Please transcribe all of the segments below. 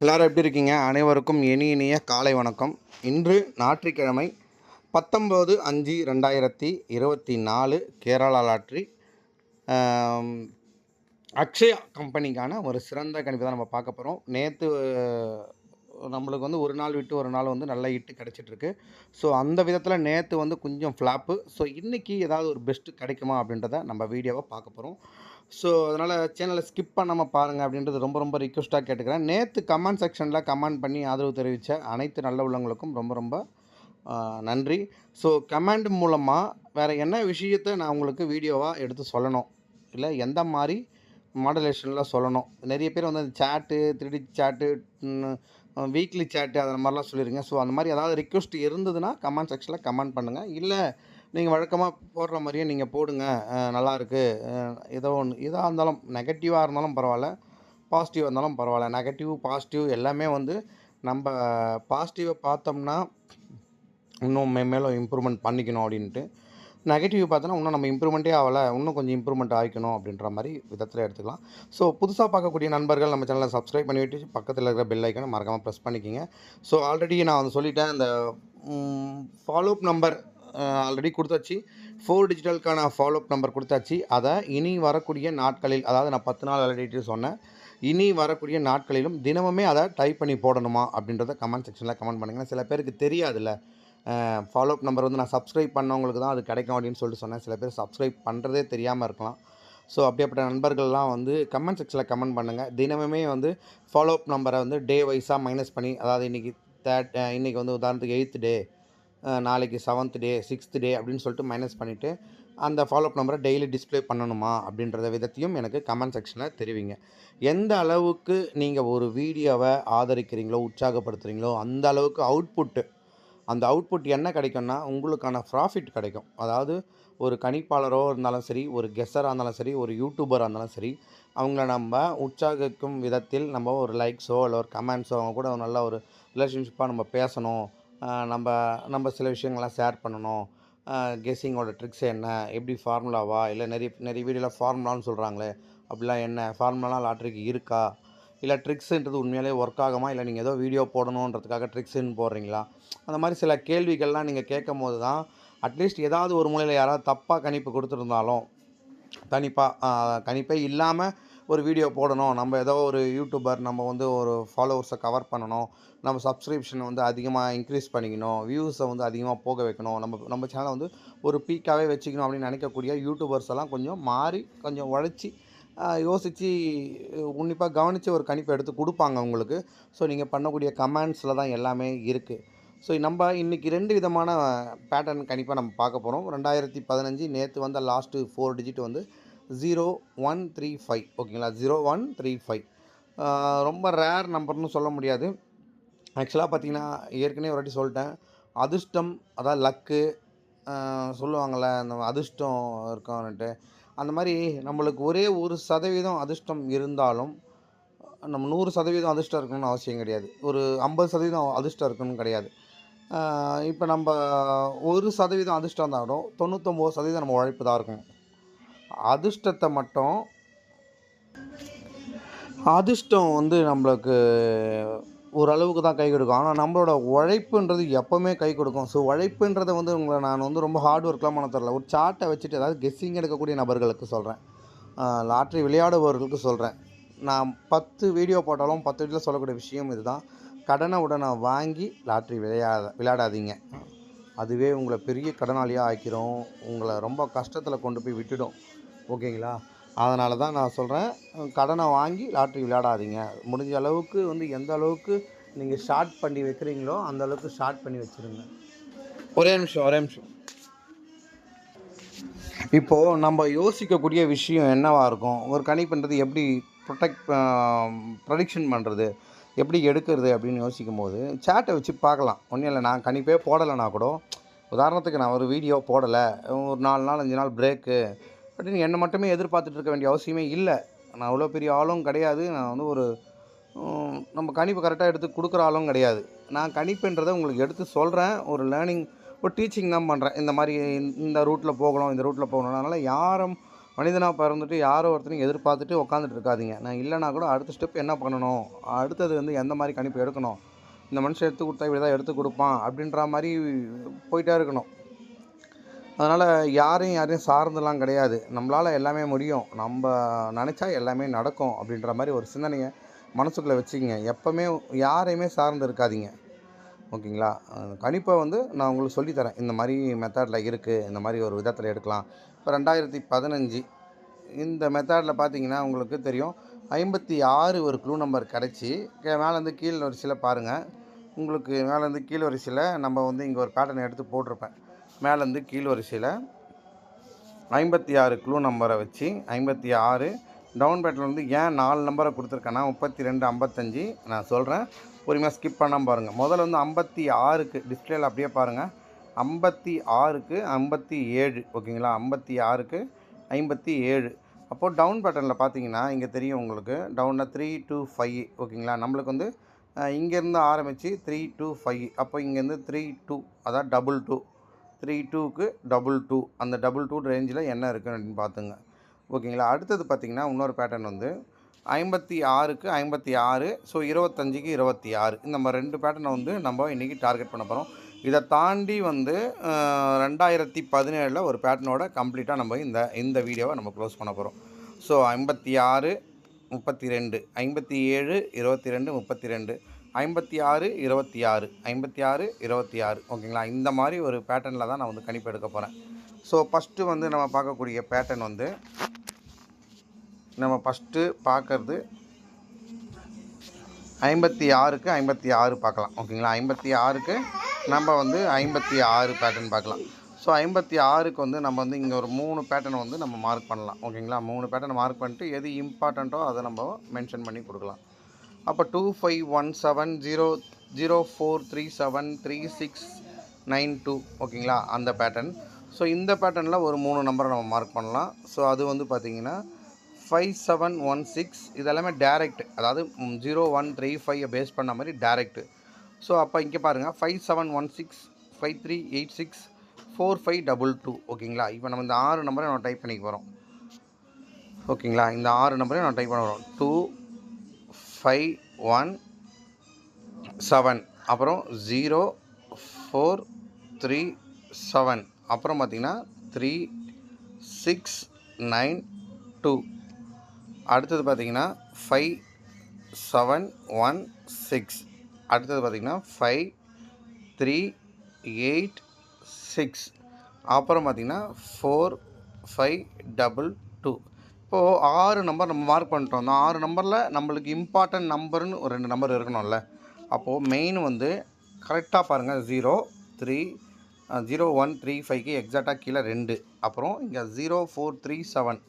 எல்லாரும் எப்படி இருக்கீங்க? அனைவருக்கும் இனி இனிய காலை வணக்கம். இன்று ஞாயிற்றுக்கிழமை பத்தொம்போது அஞ்சு ரெண்டாயிரத்தி இருபத்தி நாலு கேரளா லாட்ரி. அக்ஷயா கம்பெனிக்கான ஒரு சிறந்த கணிப்பு தான் நம்ம பார்க்க போகிறோம் நேற்று நம்மளுக்கு வந்து ஒரு நாள் விட்டு ஒரு நாள் வந்து நல்லா ஹிட்டு கிடச்சிட்ருக்கு. ஸோ அந்த விதத்தில் நேற்று வந்து கொஞ்சம் ஃப்ளாப்பு ஸோ இன்றைக்கி ஏதாவது ஒரு பெஸ்ட்டு கிடைக்குமா அப்படின்றத நம்ம வீடியோவை பார்க்க போகிறோம் ஸோ அதனால் சேனலை ஸ்கிப் பண்ணாமல் பாருங்கள் அப்படின்றது ரொம்ப ரொம்ப ரிக்வஸ்ட்டாக கேட்டுக்கிறேன். நேற்று கமெண்ட் செக்ஷனில் கமெண்ட் பண்ணி ஆதரவு தெரிவித்த அனைத்து நல்ல உள்ளவங்களுக்கும் ரொம்ப ரொம்ப நன்றி. ஸோ கமெண்ட் மூலமாக வேறு என்ன விஷயத்தை நான் உங்களுக்கு வீடியோவாக எடுத்து சொல்லணும்? இல்லை எந்த மாதிரி மாடலேஷனில் சொல்லணும்? நிறைய பேர் வந்து அந்த சேட்டு த்ரீடி சேட்டு வீக்லி சேட்டு அந்த மாதிரிலாம் சொல்லிடுங்க ஸோ அந்த மாதிரி ஏதாவது ரிக்வெஸ்ட் இருந்ததுன்னா கமெண்ட் செக்ஷனில் கமெண்ட் பண்ணுங்கள் இல்லை நீங்கள் வழக்கமாக போடுற மாதிரியே நீங்கள் போடுங்க. நல்லாயிருக்கு ஏதோ ஒன்று எதாக இருந்தாலும் நெகட்டிவாக இருந்தாலும் பரவாயில்ல பாசிட்டிவாக இருந்தாலும் பரவாயில்ல. நெகட்டிவ் பாசிட்டிவ் எல்லாமே வந்து நம்ம பாசிட்டிவை பார்த்தோம்னா இன்னும் மே மேலும் இம்ப்ரூவ்மெண்ட் பண்ணிக்கணும் அப்படின்ட்டு. நெகட்டிவ் பார்த்தோன்னா இன்னும் நம்ம இம்ப்ரூவ்மெண்ட்டே ஆகலை இன்னும் கொஞ்சம் இம்ப்ரூவ்மெண்ட் ஆகிக்கணும் அப்படின்ற மாதிரி விதத்தில் எடுத்துக்கலாம். ஸோ புதுசாக பார்க்கக்கூடிய நண்பர்கள் நம்ம சேனலை சப்ஸ்கிரைப் பண்ணிவிட்டு பக்கத்தில் இருக்கிற பெல் ஐக்கனை மறக்காமல் ப்ரெஸ் பண்ணிக்கிங்க. ஸோ ஆல்ரெடி நான் வந்து சொல்லிட்டேன் இந்த ஃபாலோஅப் நம்பர் ஆல்ரெடி கொடுத்தாச்சு. ஃபோர் டிஜிட்டலுக்கான ஃபாலோஅப் நம்பர் கொடுத்தாச்சு. அதை இனி வரக்கூடிய நாட்களில் அதாவது நான் பத்து நாள் ஆல்ரெடி சொன்னேன். இனி வரக்கூடிய நாட்களிலும் தினமுமே அதை டைப் பண்ணி போடணுமா அப்படின்றத கமெண்ட் செக்ஷனில் கமெண்ட் பண்ணுங்கள் சில பேருக்கு தெரியாதுல்ல. ஃபாலோ அப் நம்பர் வந்து நான் சப்ஸ்கிரைப் பண்ணவங்களுக்கு தான் அது கிடைக்கும் அப்படின்னு சொல்லிட்டு சொன்னேன். சில பேர் சப்ஸ்கிரைப் பண்ணுறதே தெரியாமல் இருக்கலாம். ஸோ அப்படிப்பட்ட நண்பர்கள்லாம் வந்து கமெண்ட் செக்ஷனில் கமெண்ட் பண்ணுங்கள் தினமுமே வந்து ஃபாலோஅப் நம்பரை வந்து டே வைஸாக மைனஸ் பண்ணி அதாவது இன்றைக்கி தேர்ட் இன்றைக்கி வந்து உதாரணத்துக்கு எயித்து டே நாளைக்கு செவன்த் டே சிக்ஸ்த் டே அப்படின்னு சொல்லிட்டு மைனஸ் பண்ணிவிட்டு அந்த ஃபாலோஅப் நம்பரை டெய்லி டிஸ்ப்ளே பண்ணணுமா அப்படின்றத விதத்தையும் எனக்கு கமெண்ட் செக்ஷனில் தெரிவிங்க. எந்த அளவுக்கு நீங்கள் ஒரு வீடியோவை ஆதரிக்கிறீங்களோ உற்சாகப்படுத்துகிறீங்களோ அந்த அளவுக்கு அவுட்புட்டு அந்த அவுட்புட் என்ன கிடைக்கும்னா உங்களுக்கான ப்ராஃபிட் கிடைக்கும். அதாவது ஒரு கணிப்பாளரோ இருந்தாலும் சரி ஒரு கெஸ்ஸராக இருந்தாலும் சரி ஒரு யூடியூபராக இருந்தாலும் சரி அவங்கள நம்ம உற்சாகிக்கும் விதத்தில் நம்ம ஒரு லைக்ஸோ இல்லை ஒரு கமெண்ட்ஸோ அவங்க கூட ஒரு நல்ல ஒரு ரிலேஷன்ஷிப்பாக நம்ம பேசணும். நம்ம நம்ம சில விஷயங்கள்லாம் ஷேர் பண்ணணும். கெஸ்ஸிங்கோட ட்ரிக்ஸ் என்ன எப்படி ஃபார்முலாவா இல்லை நிறைய நிறைய வீடியோவில் ஃபார்முலான்னு சொல்கிறாங்களே அப்படிலாம் என்ன ஃபார்முலாலாம் லாட்ரிக்கு இருக்கா? இல்லை ட்ரிக்ஸுன்றது உண்மையாலே ஒர்க் ஆகுமா? இல்லை நீங்கள் ஏதோ வீடியோ போடணுன்றதுக்காக ட்ரிக்ஸுன்னு போடுறீங்களா? அந்த மாதிரி சில கேள்விகள்லாம் நீங்கள் கேட்கும் போது தான் அட்லீஸ்ட் ஏதாவது ஒரு மூலையில் யாராவது தப்பாக கணிப்பு கொடுத்துருந்தாலும் கணிப்பாக கணிப்பே இல்லாமல் ஒரு வீடியோ போடணும். நம்ம ஏதோ ஒரு யூடியூபர் நம்ம வந்து ஒரு ஃபாலோவர்ஸை கவர் பண்ணணும். நம்ம சப்ஸ்கிரிப்ஷனை வந்து அதிகமாக இன்க்ரீஸ் பண்ணிக்கணும். வியூஸை வந்து அதிகமாக போக வைக்கணும். நம்ம நம்ம சேனலை வந்து ஒரு பீக்காகவே வச்சுக்கணும் அப்படின்னு நினைக்கக்கூடிய யூடியூபர்ஸ் எல்லாம் கொஞ்சம் மாறி கொஞ்சம் உழைச்சி யோசித்து உன்னிப்பாக கவனித்து ஒரு கணிப்பை எடுத்து கொடுப்பாங்க உங்களுக்கு. ஸோ நீங்கள் பண்ணக்கூடிய கமெண்ட்ஸில் தான் எல்லாமே இருக்குது ஸோ நம்ம இன்றைக்கி ரெண்டு விதமான பேட்டர்ன் கண்டிப்பாக நம்ம பார்க்க போகிறோம் ரெண்டாயிரத்தி பதினஞ்சு நேற்று வந்த லாஸ்ட்டு ஃபோர் டிஜிட் வந்து ஜீரோ ஒன் த்ரீ ஃபைவ் ஓகேங்களா ஜீரோ ஒன் த்ரீ ஃபைவ் ரொம்ப ரேர் நம்பர்னு சொல்ல முடியாது. ஆக்சுவலாக பார்த்திங்கன்னா ஏற்கனவே ஒரு வாட்டி சொல்லிட்டேன். அதிர்ஷ்டம் அதாவது லக்கு சொல்லுவாங்கள்ல அந்த அதிர்ஷ்டம் இருக்கான்ட்டு அந்த மாதிரி நம்மளுக்கு ஒரே ஒரு சதவீதம் அதிர்ஷ்டம் இருந்தாலும் நம்ம நூறு சதவீதம் அதிர்ஷ்டம் இருக்கணும்னு அவசியம் கிடையாது. ஒரு ஐம்பது சதவீதம் அதிர்ஷ்டம் இருக்கணும்னு கிடையாது. இப்போ நம்ம ஒரு சதவீதம் அதிர்ஷ்டம் இருந்தாலும் தொண்ணூத்தொம்பது சதவீதம் நம்ம உழைப்பு தான் இருக்கும். அதிர்ஷ்டத்தை மட்டும் அதிர்ஷ்டம் வந்து நம்மளுக்கு ஓரளவுக்கு தான் கை கொடுக்கும். ஆனால் நம்மளோட உழைப்புன்றது எப்போவுமே கை கொடுக்கும். ஸோ உழைப்புன்றதை வந்து உங்களை நான் வந்து ரொம்ப ஹார்ட் ஒர்க்லாம் பண்ண தரல ஒரு சார்ட்டை வச்சுட்டு அதாவது கெஸ்ஸிங் எடுக்கக்கூடிய நபர்களுக்கு சொல்கிறேன் லாட்ரி விளையாடுபவர்களுக்கு சொல்கிறேன் நான் பத்து வீடியோ போட்டாலும் பத்து வீடியோ சொல்லக்கூடிய விஷயம் இதுதான். கடனை உடனே வாங்கி லாட்ரி விளையாட விளையாடாதீங்க. அதுவே உங்களை பெரிய கடனாளியாக ஆக்கிரும். உங்களை ரொம்ப கஷ்டத்தில் கொண்டு போய் விட்டுடும். ஓகேங்களா? அதனால தான் நான் சொல்கிறேன் கடனை வாங்கி லாட்ரி விளையாடாதீங்க. முடிஞ்ச அளவுக்கு வந்து எந்த அளவுக்கு நீங்கள் ஷார்ட் பண்ணி வைக்கிறீங்களோ அந்த அளவுக்கு ஷார்ட் பண்ணி வச்சுருங்க. ஒரே நிமிஷம் ஒரே நிமிஷம். இப்போது நம்ம யோசிக்கக்கூடிய விஷயம் என்னவா இருக்கும்? ஒரு கணிப்புன்றது எப்படி ப்ரொடெக்ட் ப்ரொடிக்ஷன் பண்ணுறது எப்படி எடுக்கிறது அப்படின்னு யோசிக்கும் போது சேட்டை வச்சு பார்க்கலாம். ஒன்றும் இல்லை நான் கணிப்பே போடலைனா கூட உதாரணத்துக்கு நான் ஒரு வீடியோ போடலை ஒரு நாலு நாள் அஞ்சு நாள் பிரேக்கு அப்படின்னு என்னை மட்டுமே எதிர்பார்த்துட்டு இருக்க வேண்டிய அவசியமே இல்லை. நான் அவ்வளோ பெரிய ஆளும் கிடையாது. நான் வந்து ஒரு நம்ம கணிப்பு கரெக்டாக எடுத்து கொடுக்குற ஆளும் கிடையாது. நான் கணிப்புன்றதை உங்களுக்கு எடுத்து சொல்கிறேன் ஒரு லேர்னிங் ஒரு டீச்சிங் தான் பண்ணுறேன் இந்த மாதிரி இந்த- இந்த ரூட்டில் போகணும் இந்த ரூட்டில் போகணும் அதனால் யாரும் மனிதனாக பிறந்துட்டு யாரோ ஒருத்தரையும் எதிர்பார்த்துட்டு உட்காந்துட்டு இருக்காதிங்க நான் இல்லைனா கூட அடுத்த ஸ்டெப் என்ன பண்ணணும்? அடுத்தது வந்து எந்த மாதிரி கணிப்பு எடுக்கணும்? இந்த மனுஷன் எடுத்து கொடுத்தா இப்படி தான் எடுத்து கொடுப்பான் அப்படின்ற மாதிரி போயிட்டே இருக்கணும். அதனால் யாரையும் யாரையும் சார்ந்தெல்லாம் கிடையாது. நம்மளால் எல்லாமே முடியும். நம்ம நினச்சா எல்லாமே நடக்கும் அப்படின்ற மாதிரி ஒரு சிந்தனையை மனசுக்குள்ளே வச்சுக்கிங்க. எப்போவுமே யாரையுமே சார்ந்து இருக்காதீங்க ஓகேங்களா? கணிப்பை வந்து நான் உங்களுக்கு சொல்லித்தரேன். இந்த மாதிரி மெத்தடில் இருக்குது இந்த மாதிரி ஒரு விதத்தில் எடுக்கலாம். இப்போ ரெண்டாயிரத்தி பதினஞ்சு இந்த மெத்தடில் பார்த்தீங்கன்னா உங்களுக்கு தெரியும். ஐம்பத்தி ஆறு ஒரு க்ளூ நம்பர் கிடச்சி. மேலேருந்து கீழ் வரிசையில் பாருங்கள் உங்களுக்கு மேலேருந்து கீழ் வரிசையில் நம்ம வந்து இங்கே ஒரு பேட்டர்ன் எடுத்து போட்டிருப்பேன். மேலேருந்து கீழ் வரிசையில் ஐம்பத்தி ஆறு க்ளூ நம்பரை வச்சு ஐம்பத்தி ஆறு. டவுன் பேட்டில் வந்து ஏன் நாலு நம்பரை கொடுத்துருக்கேன்னா முப்பத்தி ரெண்டு ஐம்பத்தஞ்சு. நான் சொல்கிறேன் பொறுமையாக ஸ்கிப் பண்ணாமல் பாருங்கள் முதல்ல வந்து ஐம்பத்தி ஆறுக்கு டிஸ்பிளேல அப்படியே பாருங்கள் ஐம்பத்தி ஆறுக்கு ஐம்பத்தி ஏழு ஓகேங்களா? ஐம்பத்தி ஆறுக்கு ஐம்பத்தி ஏழு. அப்போது டவுன் பட்டனில் பார்த்தீங்கன்னா இங்கே தெரியும் உங்களுக்கு. டவுனில் த்ரீ டூ ஃபைவ் ஓகேங்களா? நம்மளுக்கு வந்து இங்கேருந்து ஆரம்பித்து த்ரீ டூ ஃபைவ் அப்போ இங்கேருந்து த்ரீ டூ அதான் டபுள் டூ த்ரீ டூக்கு டபுள் டூ அந்த டபுள் டூ ரேஞ்சில் என்ன இருக்குது அப்படின்னு பார்த்துங்க ஓகேங்களா? அடுத்தது பார்த்தீங்கன்னா இன்னொரு பேட்டர்ன் வந்து ஐம்பத்தி ஆறுக்கு ஐம்பத்தி ஆறு ஸோ இருபத்தஞ்சிக்கு இருபத்தி ஆறு. இந்த மாதிரி ரெண்டு பேட்டர்னை வந்து நம்ம இன்றைக்கி டார்கெட் பண்ண போகிறோம் இதை தாண்டி வந்து ரெண்டாயிரத்தி பதினேழில் ஒரு பேட்டர்னோட கம்ப்ளீட்டாக நம்ம இந்த இந்த வீடியோவை நம்ம க்ளோஸ் பண்ண போகிறோம் ஸோ ஐம்பத்தி ஆறு முப்பத்தி ரெண்டு ஐம்பத்தி ஏழு இருபத்தி ரெண்டு முப்பத்தி ரெண்டு ஐம்பத்தி ஆறு இருபத்தி ஆறு ஐம்பத்தி ஆறு இருபத்தி ஆறு ஓகேங்களா? இந்த மாதிரி ஒரு பேட்டர்னில் தான் நான் வந்து கணிப்பு எடுக்க போகிறேன் ஸோ ஃபஸ்ட்டு வந்து நம்ம பார்க்கக்கூடிய பேட்டர்ன் வந்து நம்ம ஃபஸ்ட்டு பார்க்கறது ஐம்பத்தி ஆறுக்கு ஐம்பத்தி ஆறு பார்க்கலாம் ஓகேங்களா? ஐம்பத்தி ஆறுக்கு நம்ம வந்து ஐம்பத்தி ஆறு பேட்டர்ன் பார்க்கலாம். ஸோ ஐம்பத்தி ஆறுக்கு வந்து நம்ம வந்து இங்கே ஒரு மூணு பேட்டர்ன் வந்து நம்ம மார்க் பண்ணலாம். ஓகேங்களா? மூணு பேட்டர்ன் மார்க் பண்ணிட்டு எது இம்பார்ட்டண்ட்டோ அதை நம்ம மென்ஷன் பண்ணி கொடுக்கலாம். அப்போ two five one seven zero zero four three seven three six nine two ஓகேங்களா? அந்த பேட்டர்ன் ஸோ இந்த பேட்டர்னில் ஒரு மூணு நம்பரை நம்ம மார்க் பண்ணலாம். ஸோ அது வந்து பார்த்திங்கன்னா ஃபைவ் செவன் ஒன் சிக்ஸ் இதெல்லாமே டேரெக்ட் அதாவது ஜீரோ ஒன் த்ரீ ஃபைவ் பேஸ் பண்ண மாதிரி டேரெக்ட் ஸோ அப்போ இங்கே பாருங்கள் five seven one six five three eight six four five double two ஓகேங்களா இப்போ நம்ம இந்த ஆறு நம்பரை நம்ம டைப் பண்ணிக்க போகிறோம் ஓகேங்களா இந்த ஆறு நம்பரையும் நான் டைப் பண்ண போகிறோம் டூ ஃபைவ் ஒன் செவன் அப்புறம் ஜீரோ ஃபோர் த்ரீ செவன் அப்புறம் பார்த்தீங்கன்னா த்ரீ சிக்ஸ் நைன் டூ அடுத்தது பார்த்தீங்கன்னா ஃபைவ் செவன் ஒன் சிக்ஸ் அடுத்தது பார்த்தீங்கன்னா ஃபைவ் த்ரீ எயிட் சிக்ஸ் அப்புறம் பார்த்திங்கன்னா ஃபோர் ஃபைவ் டபுள் டூ இப்போது ஆறு நம்பர் நம்ம மார்க் பண்ணிட்டோம். அந்த ஆறு நம்பரில் நம்மளுக்கு இம்பார்ட்டன்ட் நம்பர்னு ஒரு ரெண்டு நம்பர் இருக்கணும்ல. அப்போது மெயின் வந்து கரெக்டாக பாருங்கள் zero three zero one three ஃபைவ்க்கு எக்ஸாக்டாக கீழே ரெண்டு. அப்புறம் இங்கே ஜீரோ ஃபோர் த்ரீ செவன்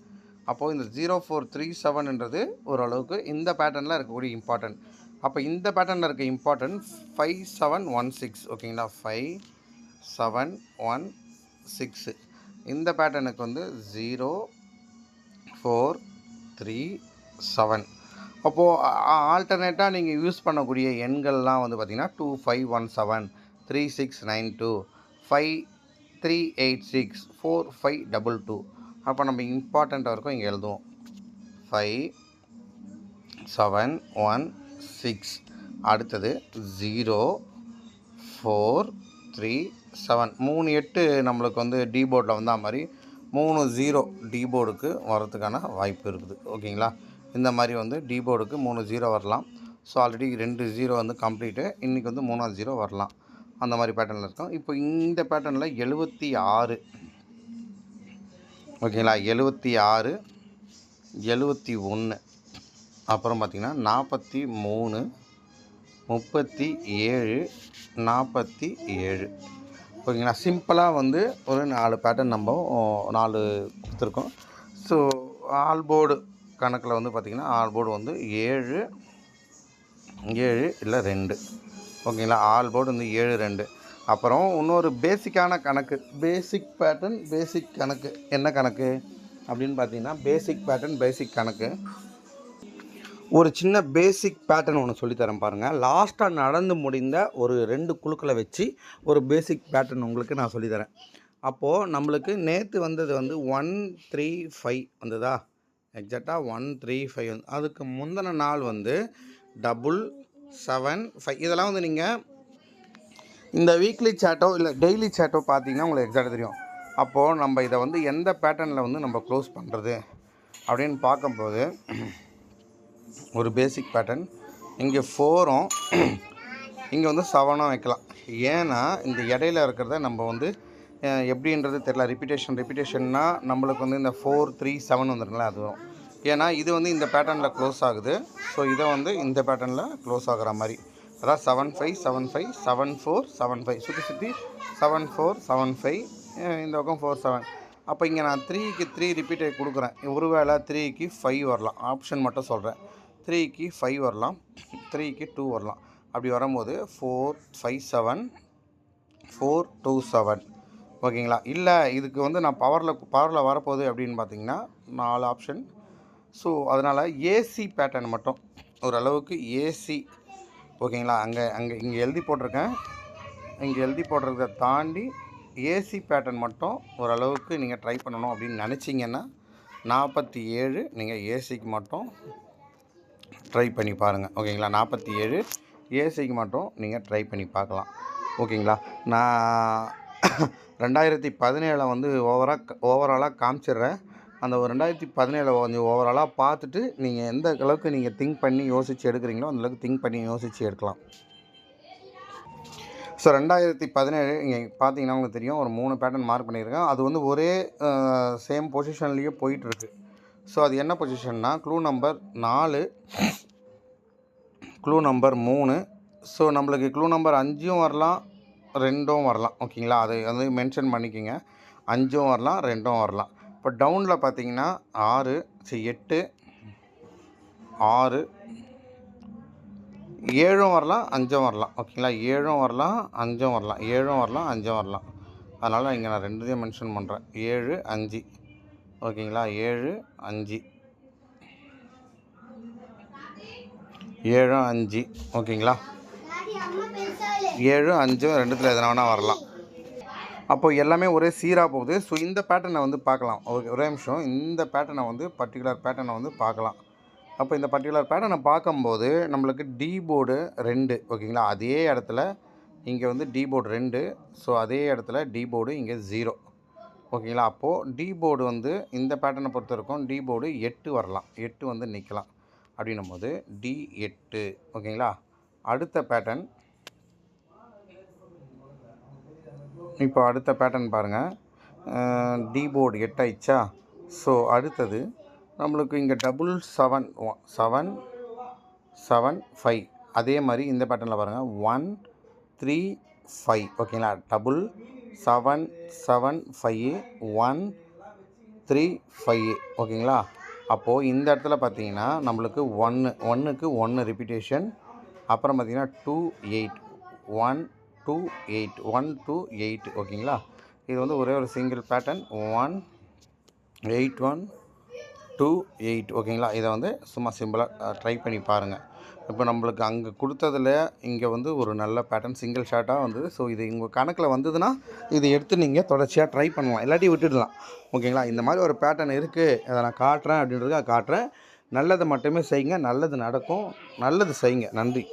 அப்போது இந்த ஜீரோ ஃபோர் த்ரீ செவன்ன்றது ஓரளவுக்கு இந்த பேட்டர்னில் இருக்கக்கூடிய இம்பார்ட்டன்ட் அப்போ இந்த பேட்டர்னில் இருக்க important five seven one six ஓகேங்களா ஃபைவ் செவன் ஒன் சிக்ஸு இந்த பேட்டர்னுக்கு வந்து ஜீரோ ஃபோர் த்ரீ செவன் அப்போது ஆல்டர்னேட்டாக நீங்கள் யூஸ் பண்ணக்கூடிய எண்கள்லாம் வந்து பார்த்திங்கன்னா two five one seven three six nine two five three eight six four five double two அப்போ நம்ம இம்பார்ட்டண்ட்டாக இருக்கும் இங்கே எழுதுவோம். ஃபைவ் செவன் ஒன் சிக்ஸ் அடுத்தது ஜீரோ ஃபோர் த்ரீ செவன் மூணு எட்டு நம்மளுக்கு வந்து டி போர்டில் வந்தால் மாதிரி மூணு ஜீரோ டி போர்டுக்கு வர்றதுக்கான வாய்ப்பு இருக்குது. ஓகேங்களா? இந்த மாதிரி வந்து டி போர்டுக்கு மூணு ஜீரோ வரலாம். ஸோ ஆல்ரெடி ரெண்டு ஜீரோ வந்து கம்ப்ளீட்டு இன்றைக்கி வந்து மூணாவது ஜீரோ வரலாம். அந்த மாதிரி பேட்டர்னில் இருக்கும். இப்போ இந்த பேட்டர்னில் எழுபத்தி ஆறு. ஓகேங்களா? எழுபத்தி ஆறு எழுபத்தி ஒன்று. அப்புறம் பார்த்திங்கன்னா நாற்பத்தி மூணு முப்பத்தி ஏழு நாற்பத்தி ஏழு. ஓகேங்களா? சிம்பிளாக வந்து ஒரு நாலு பேட்டர்ன் நம்ம நாலு கொடுத்துருக்கோம். ஸோ ஆல்போர்டு கணக்கில் வந்து பார்த்திங்கன்னா ஆல்போர்டு வந்து ஏழு ஏழு இல்லை ரெண்டு. ஓகேங்களா? ஆல்போர்டு வந்து ஏழு ரெண்டு. அப்புறம் இன்னொரு பேசிக்கான கணக்கு. பேசிக் பேட்டர்ன் பேசிக் கணக்கு. என்ன கணக்கு? அப்படின்னு பார்த்தீங்கன்னா பேசிக் பேட்டர்ன் பேசிக் கணக்கு. ஒரு சின்ன பேசிக் பேட்டர்ன் ஒன்று சொல்லித்தரேன் பாருங்கள் லாஸ்ட்டாக நடந்து முடிந்த ஒரு ரெண்டு குழுக்களை வச்சு ஒரு பேசிக் பேட்டர்ன் உங்களுக்கு நான் சொல்லித்தரேன். அப்போது நம்மளுக்கு நேற்று வந்தது வந்து ஒன் த்ரீ ஃபைவ் வந்ததா? எக்ஸாக்டாக ஒன் த்ரீ ஃபைவ் வந்து அதுக்கு முந்தின நாள் வந்து டபுள் செவன் ஃபைவ் இதெல்லாம் வந்து நீங்கள் இந்த வீக்லி சேட்டோ இல்லை டெய்லி சேட்டோ பார்த்தீங்கன்னா உங்களுக்கு எக்ஸாக்டாக தெரியும். அப்போது நம்ம இதை வந்து எந்த பேட்டர்னில் வந்து நம்ம க்ளோஸ் பண்ணுறது அப்படின்னு பார்க்கும்போது ஒரு பேசிக் பேட்டர்ன் இங்கே ஃபோரும் இங்கே வந்து செவனும் வைக்கலாம். ஏன்னா இந்த இடையில இருக்கிறத நம்ம வந்து எப்படின்றது தெரில ரிப்பிட்டேஷன் ரிப்பிட்டேஷன்னா நம்மளுக்கு வந்து இந்த ஃபோர் த்ரீ செவன் வந்துருங்களா அது வரும். ஏன்னா இது வந்து இந்த பேட்டர்னில் க்ளோஸ் ஆகுது. ஸோ இதை வந்து இந்த பேட்டர்னில் க்ளோஸ் ஆகுற மாதிரி. அதான் seven five seven five seven four seven five சுற்றி சுற்றி செவன் ஃபோர் செவன் ஃபைவ் இந்த பக்கம் ஃபோர் செவன் அப்போ இங்கே நான் த்ரீக்கு த்ரீ ரிப்பீட்டை கொடுக்குறேன். ஒருவேளை த்ரீக்கு ஃபைவ் வரலாம். ஆப்ஷன் மட்டும் சொல்கிறேன் த்ரீக்கு ஃபைவ் வரலாம். த்ரீக்கு டூ வரலாம். அப்படி வரும்போது four five seven four two seven ஓகேங்களா? இல்லை இதுக்கு வந்து நான் பவரில் பவரில் வரப்போகுது அப்படின்னு பார்த்தீங்கன்னா நாலு ஆப்ஷன் ஸோ அதனால் ஏசி பேட்டர்ன் மட்டும். ஓரளவுக்கு ஏசி ஓகேங்களா? அங்கே அங்கே இங்கே எழுதி போட்டிருக்கேன். இங்கே எழுதி போடுறத தாண்டி ஏசி பேட்டர்ன் மட்டும் ஓரளவுக்கு நீங்கள் ட்ரை பண்ணணும் அப்படின்னு நினச்சிங்கன்னா நாற்பத்தி ஏழு நீங்கள் ஏசிக்கு மட்டும் ட்ரை பண்ணி பாருங்கள் ஓகேங்களா? நாற்பத்தி ஏழு. ஏசிக்கு மட்டும் நீங்கள் ட்ரை பண்ணி பார்க்கலாம். ஓகேங்களா? நான் ரெண்டாயிரத்தி பதினேழில் வந்து ஓவராக ஓவராலாக காமிச்சிடுறேன். அந்த ஒரு ரெண்டாயிரத்தி பதினேழில் கொஞ்சம் ஓவராலாக பார்த்துட்டு நீங்கள் எந்த அளவுக்கு நீங்கள் திங்க் பண்ணி யோசித்து எடுக்கிறீங்களோ அந்தளவுக்கு திங்க் பண்ணி யோசித்து எடுக்கலாம். ஸோ ரெண்டாயிரத்தி பதினேழு இங்கே பார்த்தீங்கன்னா உங்களுக்கு தெரியும். ஒரு மூணு பேட்டர்ன் மார்க் பண்ணியிருக்கேன். அது வந்து ஒரே சேம் பொசிஷன்லேயே போயிட்டுருக்கு ஸோ அது என்ன பொசிஷன்னா க்ளூ நம்பர் நாலு க்ளூ நம்பர் மூணு. ஸோ நம்மளுக்கு க்ளூ நம்பர் அஞ்சும் வரலாம் ரெண்டும் வரலாம். ஓகேங்களா அது வந்து மென்ஷன் பண்ணிக்கோங்க. அஞ்சும் வரலாம் ரெண்டும் வரலாம். இப்போ டவுனில் பார்த்தீங்கன்னா ஆறு சரி எட்டு ஆறு ஏழும் வரலாம் அஞ்சும் வரலாம். ஓகேங்களா ஏழும் வரலாம் அஞ்சும் வரலாம். ஏழும் வரலாம் அஞ்சும் வரலாம். அதனால் இங்கே நான் ரெண்டுத்தையும் மென்ஷன் பண்ணுறேன் ஏழு அஞ்சு. ஓகேங்களா? ஏழு அஞ்சு. ஏழும் அஞ்சு. ஓகேங்களா? ஏழு அஞ்சு ரெண்டுத்தில் எதனா வேணால் வரலாம். அப்போ எல்லாமே ஒரே சீராக போகுது. ஸோ இந்த பேட்டர்னை வந்து பார்க்கலாம். ஓகே ஒரே நிமிஷம். இந்த பேட்டர்னை வந்து பர்டிகுலர் பேட்டர்னை வந்து பார்க்கலாம். அப்போ இந்த பர்டிகுலர் பேட்டர்னை பார்க்கும்போது நம்மளுக்கு டி போர்டு ரெண்டு. ஓகேங்களா? அதே இடத்துல இங்கே வந்து டி போர்டு ரெண்டு. ஸோ அதே இடத்துல டி போர்டு இங்கே ஜீரோ ஓகேங்களா? அப்போது டி போர்டு வந்து இந்த பேட்டர்னை பொறுத்த வரைக்கும் டி போர்டு எட்டு வரலாம். எட்டு வந்து நிற்கலாம் அப்படின்னும் போது டி எட்டு. ஓகேங்களா? அடுத்த பேட்டர்ன் இப்போ அடுத்த பேட்டர்ன் பாருங்கள் டி போர்டு எட்டாயிடுச்சா ஸோ அடுத்தது நம்மளுக்கு இங்கே double seven seven seven five அதே மாதிரி இந்த பேட்டர்னில் பாருங்கள் ஒன் த்ரீ ஃபைவ் ஓகேங்களா? Double seven seven five one three five ஓகேங்களா அப்போது இந்த இடத்துல பார்த்தீங்கன்னா நம்மளுக்கு ஒன்று ஒன்றுக்கு ஒன்று ரிப்பீட்டேஷன் அப்புறம் பார்த்தீங்கன்னா two eight one two eight one two eight ஓகேங்களா இது வந்து ஒரே ஒரு single pattern one eight one two eight ஓகேங்களா இதை வந்து சும்மா சிம்பிளாக ட்ரை பண்ணி பாருங்கள் இப்போ நம்மளுக்கு அங்கே கொடுத்ததில் இங்கே வந்து ஒரு நல்ல பேட்டர்ன் சிங்கிள் ஷார்ட்டாக வந்தது. ஸோ இது உங்கள் கணக்கில் வந்ததுன்னா இதை எடுத்து நீங்கள் தொடர்ச்சியாக ட்ரை பண்ணலாம். இல்லாட்டி விட்டுடலாம். ஓகேங்களா? இந்த மாதிரி ஒரு பேட்டர்ன் இருக்குது அதை நான் காட்டுறேன் அப்படின்றதுக்காக காட்டுறேன். நல்லதை மட்டுமே செய்யுங்க. நல்லது நடக்கும். நல்லது செய்யுங்க. நன்றி.